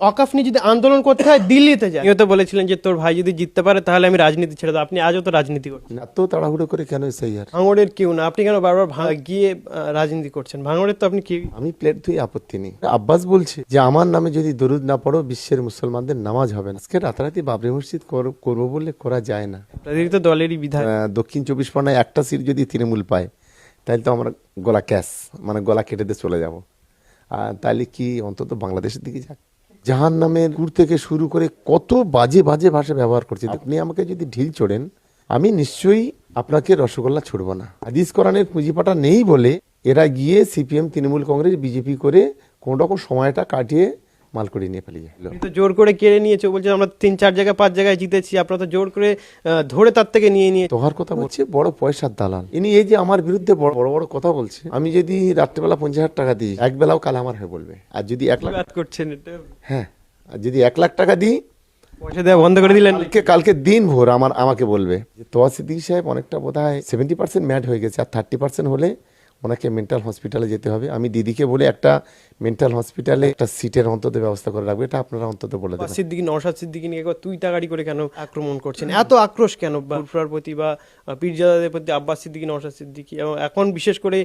অকাফ নিয়ে যদি আন্দোলন করতে হয় দিল্লিতে যায়। তো বলেছিলেন যে তোর ভাই যদি জিততে পারে তাহলে আমি রাজনীতি ছেড়ে দেবো। আপনি আজও তো রাজনীতি করছেন। এত তাড়াহুড়ো করে কেন এসআইআর ভাঙড়ের কেউ না। আপনি কেন বারবার গিয়ে রাজনীতি করছেন? ভাঙড়ের তো আপনি কি? আমি প্লেট ধুই আপত্তি নেই। আব্বাস বলছে যে আমার নামে যদি দরুদ না পড়ো বিশ্বের মুসলমানদের নামাজ হবে না। আজকে রাতারাতি বাবরি মসজিদ কর- করব বললে করা যায় না। তো দলেরই বিধান দক্ষিণ চব্বিশ পরগনায় একটা সিট যদি তৃণমূল পায় তাহলে তো আমরা গলা ক্যাশ মানে গলা কেটে দিয়ে চলে যাব। আর তাহলে কি অন্তত বাংলাদেশের দিকে যাক? জাহান নামের কুর থেকে শুরু করে কত বাজে বাজে ভাষা ব্যবহার করছে। আপনি আমাকে যদি ঢিল ছোড়েন আমি নিশ্চয়ই আপনাকে রসগোল্লা ছুড়ব না। হাদিস কোরআনের পুঁজিপাটা নেই বলে এরা গিয়ে সিপিএম তৃণমূল কংগ্রেস বিজেপি করে কোনো রকম সময়টা কাটিয়ে মাল করে নিয়ে পালিয়ে গেল তো জোর করে কেড়ে নিয়েছে বলছে আমরা তিন চার জায়গায় পাঁচ জায়গায় জিতেছি আপনারা তো জোর করে ধরে তার থেকে নিয়ে নিয়ে তোহার কথা বলছে বড় পয়সার দালাল। ইনি এই যে আমার বিরুদ্ধে বড় বড় বড় কথা বলছে আমি যদি রাত্রেবেলা পঞ্চাশ হাজার টাকা দিই এক বেলাও কাল আমার হয়ে বলবে। আর যদি এক লাখ করছেন হ্যাঁ আর যদি এক লাখ টাকা দিই পয়সা দেওয়া বন্ধ করে দিলেন। কালকে দিন ভোর আমার আমাকে বলবে। তোয়া সিদ্দিকি সাহেব অনেকটা বোধ হয় সেভেন্টি পার্সেন্ট ম্যাড হয়ে গেছে আর থার্টি পার্সেন্ট হলে ওনাকে মেন্টাল হসপিটালে যেতে হবে। আমি দিদিকে বলে একটা মেন্টাল হসপিটালে একটা সিটের অন্তত ব্যবস্থা করে রাখব। এটা আপনারা অন্তত বলে দেবেন। সিদ্দিকি নওশাদ সিদ্দিকি নিয়ে একবার তুই তাগাড়ি করে কেন আক্রমণ করছেন? এত আক্রোশ কেন? ফুরফুরার প্রতি বা পীরজাদাদের প্রতি আব্বাস সিদ্দিকি নওশাদ সিদ্দিকি এবং এখন বিশেষ করে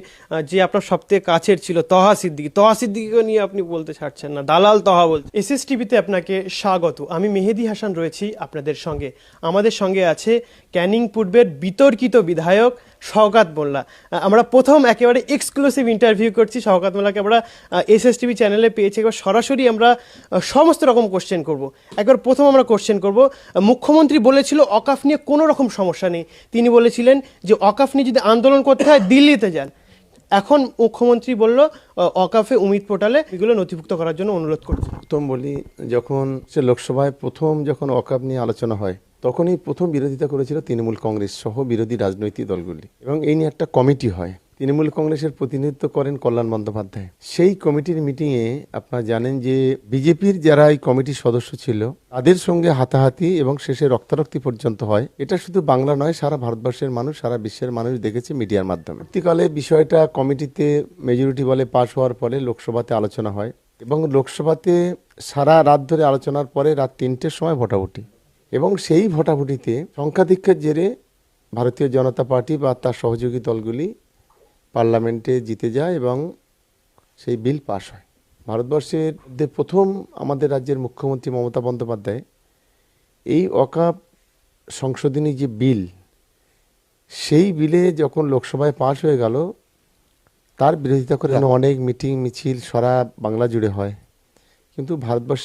যে আপনার সবথেকে কাছের ছিল তহা সিদ্দিকি। তহা সিদ্দিকিকে নিয়ে আপনি বলতে ছাড়ছেন না। দালাল তহা বলছে এস এস টিভিতে আপনাকে স্বাগত। আমি মেহেদি হাসান রয়েছি আপনাদের সঙ্গে। আমাদের সঙ্গে আছে ক্যানিং পূর্বের বিতর্কিত বিধায়ক শওকাত মোল্লা। আমরা প্রথম একেবারে এক্সক্লুসিভ ইন্টারভিউ করছি শওকাত মোল্লাকে। আমরা এস এস টিভি চ্যানেলে পেয়েছি। এবার সরাসরি আমরা সমস্ত রকম কোশ্চেন করব। একবার প্রথম আমরা কোশ্চেন করব মুখ্যমন্ত্রী বলেছিল অকাফ নিয়ে কোনো রকম সমস্যা নেই। তিনি বলেছিলেন যে অকাফ নিয়ে যদি আন্দোলন করতে হয়, দিল্লিতে যান। এখন মুখ্যমন্ত্রী বলল অকাফে উমিদ পোর্টালে এগুলো নথিভুক্ত করার জন্য অনুরোধ করছে। প্রথম বলি, যখন সে লোকসভায় প্রথম যখন অকাপ নিয়ে আলোচনা হয় তখনই প্রথম বিরোধিতা করেছিল তৃণমূল কংগ্রেস সহ বিরোধী রাজনৈতিক দলগুলি। এবং এই নিয়ে একটা কমিটি হয়। তৃণমূল কংগ্রেসের প্রতিনিধিত্ব করেন কল্যাণ বন্দ্যোপাধ্যায়। সেই কমিটির মিটিংয়ে আপনারা জানেন যে বিজেপির যারা এই কমিটির সদস্য ছিল, তাদের সঙ্গে হাতাহাতি এবং শেষে রক্তারক্তি পর্যন্ত হয়। এটা শুধু বাংলা নয়, সারা ভারতবর্ষের মানুষ, সারা বিশ্বের মানুষ দেখেছে মিডিয়ার মাধ্যমে। পরবর্তীকালে বিষয়টা কমিটিতে মেজরিটি বলে পাশ হওয়ার পরে লোকসভাতে আলোচনা হয়। এবং লোকসভাতে সারা রাত ধরে আলোচনার পরে রাত তিনটের সময় ভোটাভুটি। এবং সেই ভোটাভুটিতে সংখ্যাধিক্যের জেরে ভারতীয় জনতা পার্টি বা তার সহযোগী দলগুলি পার্লামেন্টে জিতে যায় এবং সেই বিল পাশ হয়। ভারতবর্ষের মধ্যে প্রথম আমাদের রাজ্যের মুখ্যমন্ত্রী মমতা বন্দ্যোপাধ্যায় এই অকাপ সংশোধনী যে বিল সেই বিলে যখন লোকসভায় পাশ হয়ে গেল তার বিরোধিতা করে অনেক মিটিং মিছিল সারা বাংলা জুড়ে হয়। কিন্তু ভারতবর্ষে